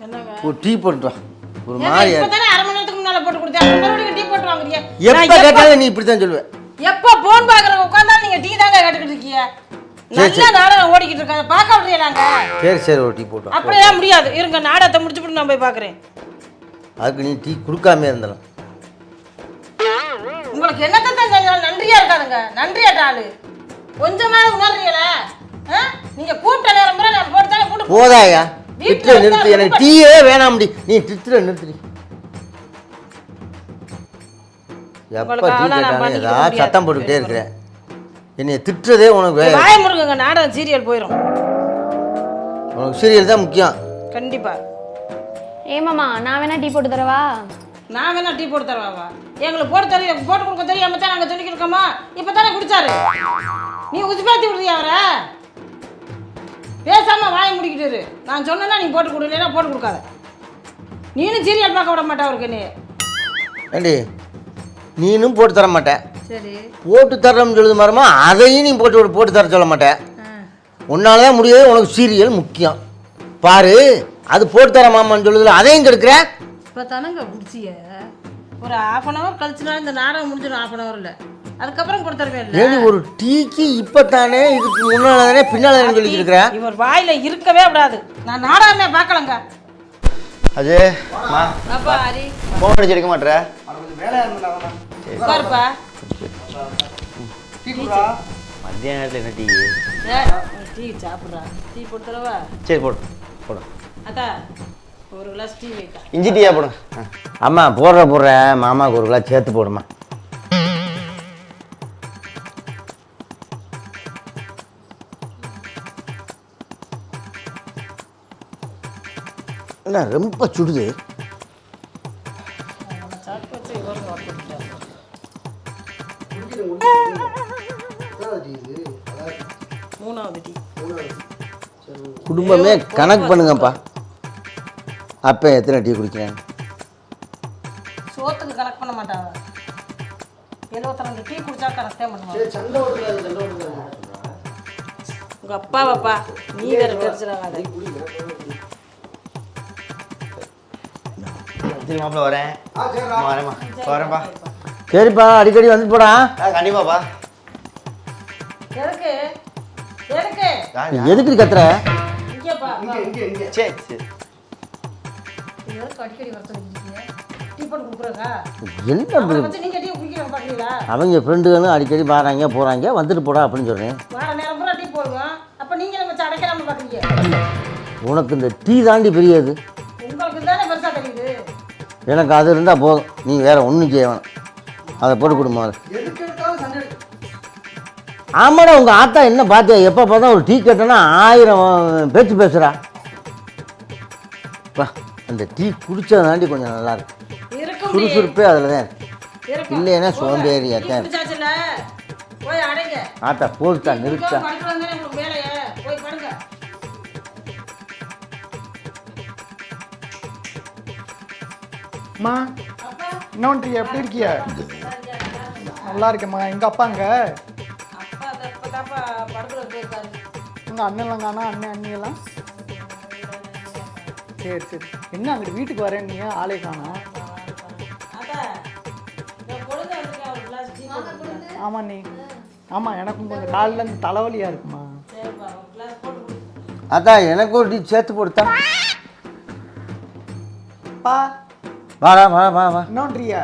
என்னங்க? ஒரு டீ போட்டு வா. ஒரு மாதிரி இப்பதானே அரை மணி நேரத்துக்கு முன்னால போட்டு கொடுத்தேன். அரை மணி நேரம் டீ போட்டு வாங்குறீங்க எப்போ கேட்டாலும் நீ இப்படி தான் சொல்லுவேன் எப்ப போன் பாக்குறவங்க உட்கார்ந்தா நீங்க டீ தாங்க கேட்டுக்கிட்டு இருக்கீங்க. நல்ல நாடகம் ஓடிக்கிட்டு இருக்காங்க பார்க்க விடுறியா நாங்க? சரி சரி ஒரு டீ போட்டு அப்படியே முடியாது. இருங்க நாடகத்தை முடிச்சுட்டு நான் போய் பாக்குறேன் அதுக்கு நீ டீ கொடுக்காம இருந்தாலும் உங்களுக்கு என்னத்தை தான் செஞ்சாலும் நன்றியா இருக்காதுங்க. நன்றியாட்ட ஆளு. கொஞ்சமாவது உணர்றீங்களா? நீங்க கூப்பிட்ட நேரம் முறை நான் போட்டு போதாயா? திட்டுற நிறுத்து எனக்கு டீயே வேணாம்டி. நீ திட்டுற நிறுத்துடி. எப்போ டீ கேட்டாலும் ஏதாவது. சத்தம் போட்டுக்கிட்டே இருக்கிறேன். என்னை திட்டுறதே உனக்கு வே- வாய முருங்கங்க நாடகம் சீரியல் போயிடும் உனக்கு சீரியல் தான் முக்கியம். கண்டிப்பா. ஏமாம்மா நான் வேணா டீ போட்டு தரவா? நான் வேணா டீ போட்டு தரவாவா? எங்களுக்கு போட்டு தர போட்டு கொடுக்க தெரியாம தான் நாங்கள் சொல்லிக்கிட்டு இருக்கோமா? இப்போ தானே குடிச்சாரு. நீ உசுப்பாத்தி விடுறியா அவரை? பேசாம வாயை முடிக்கிட்டு. நான் சொன்னேன்னா நீ போட்டு கொடு இல்லைன்னா போட்டு கொடுக்காத. நீனும் சீரியல் பார்க்க விட மாட்டா அவருக்கு நீ ஏண்டி நீனும் போட்டு தர மாட்டேன் சரி. போட்டு தர்றோம்னு சொல்லுது மரமா அதையும் நீ போட்டு விடு- போட்டு தர சொல்ல மாட்டேன் உன்னால தான் முடியாது உனக்கு சீரியல் முக்கியம். பாரு அது போட்டு தர மாமான்னு சொல்லுதுல அதையும் கெடுக்கிற? இப்போ தானங்க குடிச்சிய ஒரு ஹாஃப் அன் ஹவர் கழிச்சுனா இந்த நாடகம் முடிஞ்சிடும் ஹாஃப் அன் ஹவரில் அதுக்கப்புறம் கொடுத்துருவே இல்லை. ஒரு டீக்கு இப்போ தானே இதுக்கு முன்னால தானே பின்னால் தானே சொல்லிட்டு இருக்கிற? இவர் வாயில இருக்கவே விடாது. நான் நாடகமே பார்க்கலங்க. அது அப்பா ஹரி ஃபோன் அடிச்சு எடுக்க மாட்டேற? உட்காருப்பா. மத்தியான நேரத்தில் என்ன டீ? டீ சாப்பிட்றா. டீ போட்டு தரவா சரி போடு. போடு. அத்தா ஒரு கிளாஸ் டீ வைக்கா. இஞ்சி டீயா போடுங்க. அம்மா போடுற போடுற. மாமாவுக்கு ஒரு கிளாஸ் சேர்த்து போடுமா. என்ன ரொம்ப சுடுது. குடும்பமே கணக்கு பண்ணுங்கப்பா. அப்போ எத்தனை டீ குடிக்கிறேன்? சோத்துக்கு கணக்கு பண்ண மாட்டாங்க. எழுபத்தி ரெண்டு டீ குடிச்சா கணக்கே பண்ணுவாங்க உங்க அப்பா பாப்பா நீ வேற தெரிச்சிடாத சரி மாப்பிள்ள வரேன் வரேன்ப்பா. சரிப்பா அடிக்கடி வந்துட்டு போடா. கண்டிப்பாப்பா. எதுக்கு? கத்துற? சரி அவங்க ஃப்ரெண்டுகளும் அடிக்கடி வராங்க போகிறாங்க வந்துட்டு போடா அப்படின்னு சொல்கிறேன் வார நேரம் பூரா டீ போடுவோம் அப்ப நீங்க நம்ம வச்சு அடைக்காம பாக்குறீங்க? உனக்கு இந்த டீ தாண்டி பெரியது. எனக்கு அது இருந்தால் போதும். நீ வேற ஒன்றும் செய்ய வேணாம். அதை போட்டு கொடுமா ஆமாடா உங்கள் ஆத்தா என்ன பார்த்தியா எப்போ பார்த்தா ஒரு டீ கேட்டேன்னா ஆயிரம் பேச்சு பேசுகிறா அந்த டீ குடிச்சா தாண்டி கொஞ்சம் நல்லா இருக்கு. இருக்க முடியும் சுறுசுறுப்பே அதில் தான். இல்லைன்னா. சோம்பேறியா தான் ஆத்தா போட்டா நிறுத்தா அம்மா என்ன பண்ணுறீங்க எப்படி இருக்கிய? நல்லா இருக்கேம்மா. எங்கள் அப்பாங்க அப்பா போயிருக்காரு உங்கள் அண்ணன்லாம் காணா அண்ணன் அண்ணியெல்லாம் சரி சரி. என்ன அங்கிட்டு வீட்டுக்கு வரேன் நீ? ஆளே காணா. ஆமாம் நீ. ஆமாம் எனக்கும் கொஞ்சம் காலில் இந்த தலைவலியாக இருக்குமா? சரிப்பா ஒரு கிளாஸ் போட்டு கொடு. அத்தா எனக்கு ஒரு டீ சேர்த்து கொடுத்தா. பா. வாடா வா வா வா பண்ணுறீங்க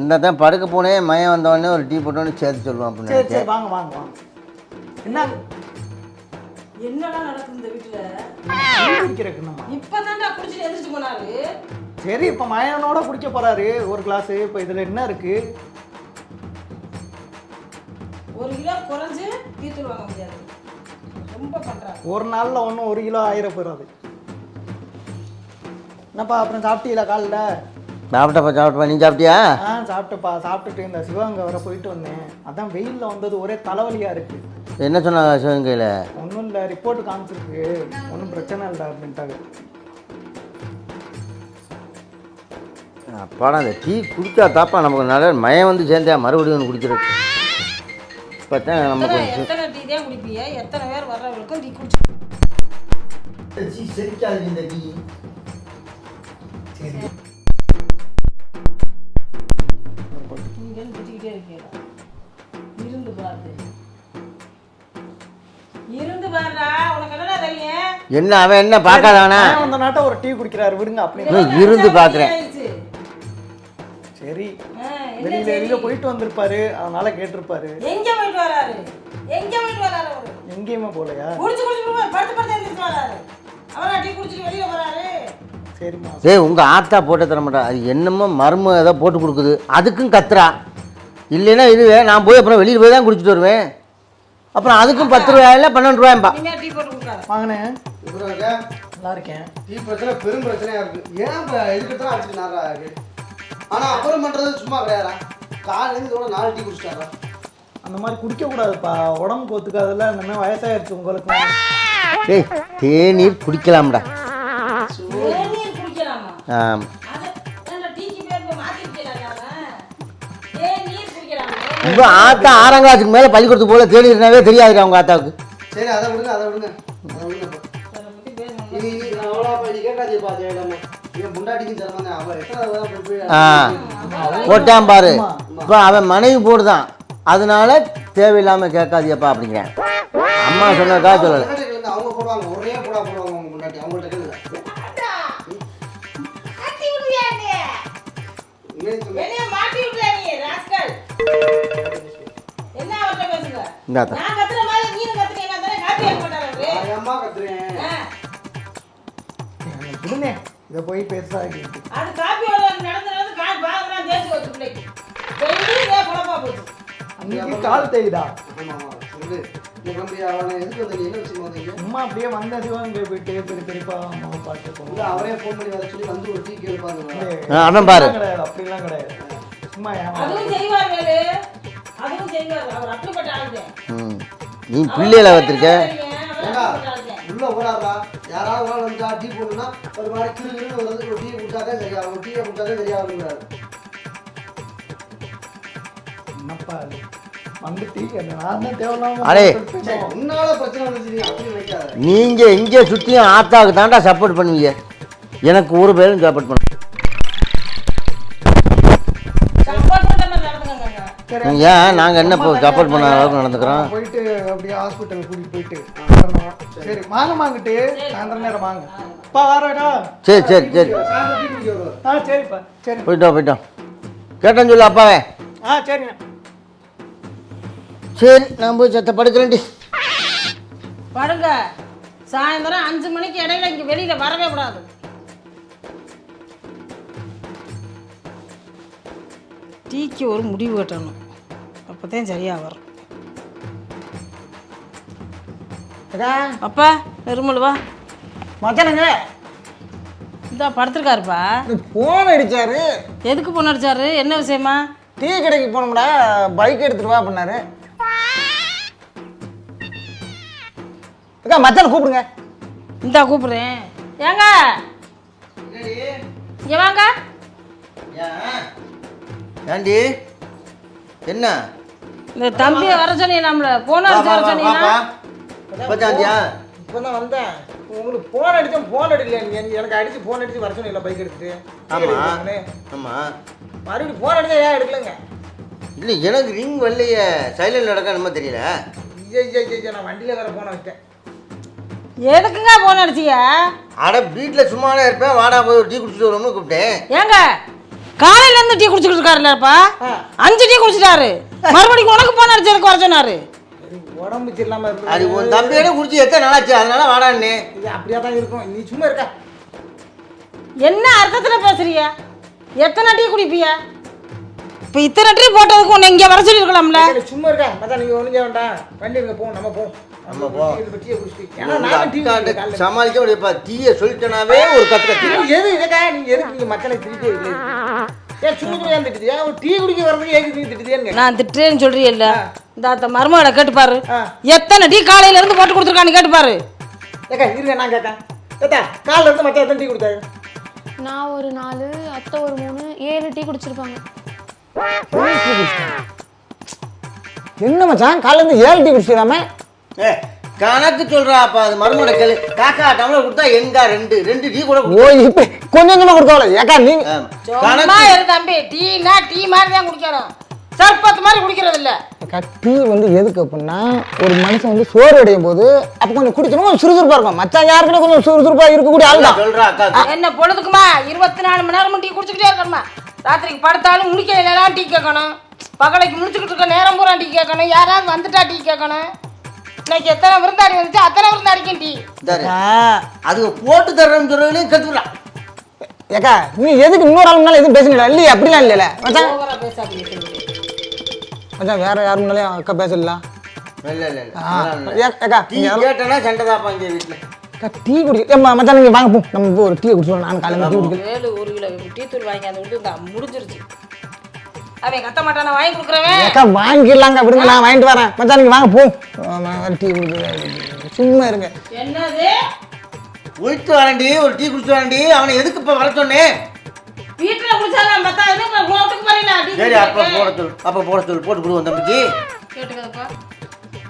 இந்த தான் படுக்க போனேன் மயம் வந்தவொடனே ஒரு டீ போட்டோன்னு சேர்த்து சொல்லுவான் அப்படின்னு சரி நினைச்சேன் வாங்க வாங்க வாங்க. என்ன? என்னலாம் நடக்குது இந்த வீட்டுல இப்பதான்டா குடிச்சிட்டு எந்திரிச்சு போனாரு. சரி இப்போ மயனோட குடிக்க போகிறாரு ஒரு கிளாஸு இப்போ இதில் என்ன இருக்குது ஒரு கிலோ குறைஞ்சு டீத்தூள் வாங்க முடியாது. ரொம்ப பண்றாரு. ஒரு நாளில் ஒன்றும் ஒரு கிலோ ஆயிரம் போயிடாது என்னப்பா அப்புறம் சாப்பிட்டீங்களா காலைல? சாப்பிட்டப்பா சாப்பிட்டப்பா நீ சாப்பிட்டியா? ஆ சாப்பிட்டப்பா சாப்பிட்டுட்டு இந்த சிவகங்கை வர போயிட்டு வந்தேன். அதான் வெயிலில் வந்தது ஒரே தலைவலியாக இருக்கு. என்ன சொன்னாங்க சிவகங்கையில்? ஒன்றும் இல்லை ரிப்போர்ட் காமிச்சிருக்கு. ஒன்றும் பிரச்சனை இல்லை அப்படின்ட்டாங்க. அப்பாடா அந்த டீ குடிச்சா தாப்பா நமக்கு நல்ல மயம் வந்து சேர்ந்தா மறுபடியும் ஒன்று குடிக்கிறது இப்போ தான் நமக்கு எத்தனை டீ தான் பேர் வர்றவங்களுக்கும் டீ குடிச்சு செரிக்காது இந்த டீ. இங்கேருந்து என்ன அவன் என்ன பார்க்காதவனா? வந்த நாட்டை ஒரு டீ குடிக்கிறாரு விடுங்க அப்படி இன்னும் இருந்து பார்க்குறேன். சரி. வெளியில? வெளியில போயிட்டு வந்திருப்பாரு அதனால கேட்டிருப்பாரு. எங்க போயிட்டு வராரு? எங்க போயிட்டு வராரு எங்கேயுமே போலையா குடிச்சு குடிச்சு படுத்து படுத்து எழுந்திரிச்சு வராரு. அவரா டீ குடிச்சிட்டு வெளியில போறாரு சரிம்மா. டேய் உங்கள் ஆத்தா போட்டு தர மாட்டா. அது என்னமோ மர்மம் ஏதோ போட்டு கொடுக்குது. அதுக்கும் கத்துறா. இல்லைன்னா இதுவே நான் போய் அப்புறம் வெளியில் போய் தான் குடிச்சிட்டு வருவேன். அப்புறம் அதுக்கும் பத்து ரூபாயில பன்னெண்டு ரூபாயம்பா. வாங்கினேன். நல்லா இருக்கேன் டீ பிரச்சனை பெரும் பிரச்சனையா இருக்கு. ஏன் இப்போ எதுக்கு தான் அடிச்சுட்டு நாரா இருக்கு? ஆனா அப்புறம் பண்றது சும்மா கிடையாதா? காலையில இதோட நாலு டீ குடிச்சிட்டாரா? அந்த மாதிரி குடிக்க கூடாதுப்பா உடம்புக்கு ஒத்துக்காதுல்ல இந்த மாதிரி வயசாயிருச்சு உங்களுக்கு. டேய் தேநீர் குடிக்கலாம்டா. தேநீர் உங்க ஆத்தா ஆறாம் கிளாஸுக்கு மேலே பள்ளிக்கூடத்துக்கு போல தேநீர்னாவே தெரியாதுடா உங்க ஆத்தாவுக்கு. சரி அதை விடுங்க அதை விடுங்க. அதை இப்போ. அவ்வளோ போட்டான் பாரு. இப்போ அவன் மனைவி போடுதான். அதனால தேவையில்லாமல் கேட்காதியப்பா அப்படிங்கிறேன். அம்மா சொன்னதா சொல்லலை. அவங்க இதை போய் பெருசாக அது காப்பி நடந்து நடந்து கால் தேய்ச்சி வச்சு பிள்ளைக்கு. இதே குழப்பா போச்சு. அன்னைக்கு கால் தேய்தா? சும்மா அப்படியே வந்த சிவகங்கை போயிட்டு பெரிய பெரியப்பா அம்மாவை பார்த்து இல்ல போகணும் அவரே ஃபோன் பண்ணி வர சொல்லி வந்து ஒரு டீ கேட்பாங்க அவன் பாரு. கிடையாது அப்படிலாம் கிடையாது. சும்மா ஏமா அதுவும் செய்வார் வேலு. அதுவும் செய்வார். அவர் அப்படிப்பட்ட ஆளுங்க. ம். நீ பிள்ளைகளை வச்சிருக்க உள்ள போறாரா யாராவது ஒரு ஆள் டீ போடணும்னா மாதிரி கிரு கிருன்னு வருது டீ சரியாகும் டீயை சரியாகுங்கிறாரு என்னப்பா அது நீங்க எங்கே சுற்றியும் ஆத்தாவுக்கு தாண்டா சப்போர்ட் பண்ணுவீங்க. எனக்கு ஒரு பேரும் சப்போர்ட் பண்ண ஏன் நாங்கள் என்ன இப்போ சப்போர்ட் பண்ண அளவுக்கு நடந்துக்கிறோம். போயிட்டு அப்படியே ஹாஸ்பிட்டல் கூட்டிட்டு போயிட்டு. சரி வாங்க வாங்கிட்டு சாயந்தரம் நேரம் வாங்க. பா வரடா. சரி சரி சரி. ஆ சரிப்பா சரி. போயிட்டோம் போயிட்டோம் கேட்டேன்னு சொல்லு அப்பாவே. ஆ சரிண்ணா. சரி நான் போய் சத்த படுக்கிறேன்டி. படுங்க. சாயந்தரம் அஞ்சு மணிக்கு இடையில இங்க வெளியில வரவே கூடாது. டீக்கு ஒரு முடிவு கட்டணும். அப்பதான் சரியா வரும். அப்பா நிர்மல் வா. மச்சானுங்க. இந்தா படுத்திருக்காருப்பா. ஃபோன் அடிச்சாரு. எதுக்கு பொண்ணு அடிச்சாரு? என்ன விஷயமா? டீ கடைக்கு போனோம்டா பைக் எடுத்துட்டு வா பண்ணாரு அக்கா மச்சான் கூப்பிடுங்க. இந்தா கூப்பிடுறேன். ஏங்க? இங்க வாங்க. ஏண்டி? என்ன? இந்த தம்பியை வர சொன்னீங்க நம்மள. போன அடிச்சு வர சொன்னீங்கன்னா பத்தாந்தியா இப்போ தான் வந்தேன். உங்களுக்கு ஃபோன் அடிச்சேன் ஃபோன் அடிக்கல எனக்கு அடிச்சு ஃபோன் அடிச்சு வர சொன்னீங்களா பைக் எடுத்துட்டு? ஆமா. ஆமா. மறுபடியும் ஃபோன் அடிச்சா ஏன் எடுக்கலங்க? இல்லை எனக்கு ரிங் வரலையே. சைலண்ட் நடக்க நம்ம தெரியல. ஐயா ஐயா ஐயா நான் வண்டியில் வேற ஃபோனை வச்சிட்டேன். எதுக்குங்க போன் அடிச்சீங்க? அட வீட்டில் சும்மாவே இருப்பேன். வாடா போய் ஒரு டீ குடிச்சிட்டு வருவோம்னு கூப்பிட்டேன். ஏங்க? காலையில இருந்து டீ குடிச்சிட்டு இருக்காருல்லப்பா அஞ்சு டீ குடிச்சிட்டாரு. மறுபடியும் உனக்கு போன் அடிச்சதுக்கு வர சொன்னாரு? உடம்பு சரியில்லாம அது உன் தம்பியோட குடிச்சு எத்தனை நாளாச்சு? அதனால வாடான்னு. இது அப்படியே தான் இருக்கும். நீ சும்மா இருக்கா. என்ன அர்த்தத்துல பேசுறிய எத்தனை டீ குடிப்பிய? இப்ப இத்தனை டீ போட்டதுக்கு உன்னை இங்க வர சொல்லிருக்கலாம்ல சரி, சும்மா இருக்கா மச்சான் நீங்க ஒளிஞ்ச வேண்டாம். வண்டி இருக்க போவோம் நம்ம போவோம் நம்ம போவோம். சமாளிக்க முடியப்பா டீயை சொல்லிட்டனாவே ஒரு கத்து கத்து எது இதுக்கா? எதுக்கு மக்களை இல்லை ஏன் சும்மா சும்மா ஏன் திட்டுது ஏன் ஒரு டீ குடிக்க வர்றதுக்கு ஏன் நீங்க திட்டுதேன்னு நான் திட்டுறேன்னு சொல்றீல்ல இந்த அத்த மருமகளை கேட்டுப்பாரு. எத்தனை டீ காலையில இருந்து போட்டு கொடுத்துருக்கான்னு கேட்டுப்பாரு ஏக்கா இருங்க நான் கேட்டேன் ஏத்தா காலைல இருந்து எத்தனை டீ கொடுத்தாரு? நான் ஒரு நாலு அத்தை ஒரு மூணு ஏழு டீ குடிச்சிருப்பாங்க. என்ன மச்சான்? காலைல இருந்து ஏழு டீ குடிச்சிடாம ஏ கணக்கு சொல்றா அப்ப அது மருமட கேளு. காக்கா டம்ளர் கொடுத்தா எங்க ரெண்டு? ரெண்டு டீ கூட கொடு. ஓ இப்போ கொஞ்சம் கொஞ்சமாக கொடுக்கல ஏக்கா நீங்க ஆமா. சும்மா இரு தம்பி. டீனா டீ மாதிரி தான் குடிக்கணும். சர்பத்து மாதிரி குடிக்கிறது இல்ல. டீ வந்து எதுக்கு அப்படின்னா ஒரு மனுஷன் வந்து சோறு அடையும் போது அப்போ கொஞ்சம் குடிக்கணும் கொஞ்சம் சுறுசுறுப்பாக இருக்கும். மச்சான் யாருக்குன்னு கொஞ்சம் சுறுசுறுப்பாக இருக்கக்கூடிய ஆள் தான் சொல்றா அக்கா. என்ன பொழுதுக்குமா? இருபத்தி நாலு மணி நேரமும் டீ குடிச்சுக்கிட்டே இருக்கணுமா? ராத்திரிக்கு படுத்தாலும் முடிக்கலாம் டீ கேட்கணும். பகலைக்கு முடிச்சுக்கிட்டு இருக்க நேரம் பூரா டீ கேட்கணும். யாராவது வந்துட்டா டீ கேட்கணும். இன்னைக்கு எத்தனை விருந்தாடி வந்துச்சு? அத்தனை விருந்தாடிக்கும் டீ. அது போட்டு தர்றேன்னு சொல்றதுலையும் கத்துக்கலாம் ஏக்கா நீ எதுக்கு இன்னொரு ஆள் முன்னால எதுவும் பேசல இல்லையே அப்படிலாம் இல்லைல்ல. மச்சான். வேற யார் முன்னாலையும் அக்கா பேசல? இல்ல இல்ல. ஏக்கா அதெல்லாம்- கேட்டனா சண்டை தாப்பா இங்க வீட்டுல டீ குடிக்க மச்சான் நீங்க வாங்க போ. நம்ம ஒரு டீ குடிச்சோம் நான் காலையில் டீ குடிக்கல. ஏழு ஒரு கிலோ டீ தூள் வாங்கி அந்த விட்டு முடிஞ்சிருச்சு. அவன் கத்த மாட்டான? வாங்கி கொடுக்குறவன். ஏக்கா வாங்கிடலாங்க விடுங்க நான் வாங்கிட்டு வரேன். மச்சான் நீங்க வாங்க போ. டீ குடிக்க சும்மா இருங்க. என்னது? போயிட்டு வரேன்டி ஒரு டீ குடிச்சு வரேன்டி அவனை எதுக்கு இப்ப வர சொன்னேன் வீட்டுல குடிச்சாலும் பார்த்தா இது வீட்டுக்கு வரீங்களா டீ சரி அப்ப? போட சொல்லு. அப்ப போட சொல்லு. போட்டு கொடுவோம் தம்பிக்கு. கேட்டுக்கோப்பா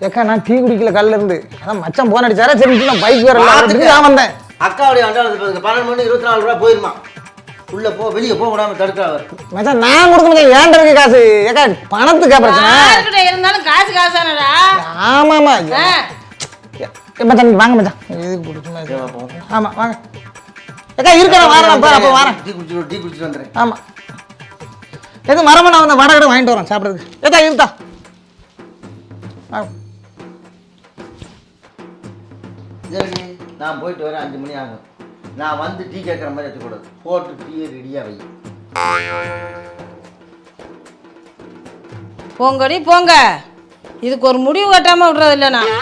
ஏக்கா நான் டீ குடிக்கல காலையில இருந்து அதான் மச்சான் போன் அடிச்சாரா? சரி நான் பைக் வேற பார்த்துட்டு. நான் வந்தேன். அக்காவுடைய பாருங்க பன்னெண்டு மணி இருபத்தி நாலு ரூபா போயிருமா? உள்ள போ வெளியே போக விடாம தடுக்கிறா அவர். மச்சான் நான் கொடுக்க மாட்டேன் ஏன்டா இருக்கு காசு? ஏக்கா பணத்துக்கா பிரச்சனை? இருந்தாலும் காசு காசானடா. ஆமாமா ஆ, ஏ, மச்சான் வாங்க மச்சான். எதுக்கு இது? ஆமா வாங்க. ஏக்கா இருக்க நான் வரேன் அப்ப அப்ப வரேன். டீ குடிச்சிட்டு டீ குடிச்சிட்டு வந்துடுறேன். ஆமா. எது மரம நான் வந்து வடை கடை வாங்கிட்டு வரேன் சாப்பிட்றதுக்கு. ஏதா இருக்கா சரி நான் போயிட்டு வரேன் அஞ்சு மணி ஆகும். நான் வந்து டீ கேட்குற மாதிரி வச்சுக்கூடாது போட்டு டீயை ரெடியாக வை. போங்கடி போங்க. இதுக்கு ஒரு முடிவு கட்டாம விடுறது நான்.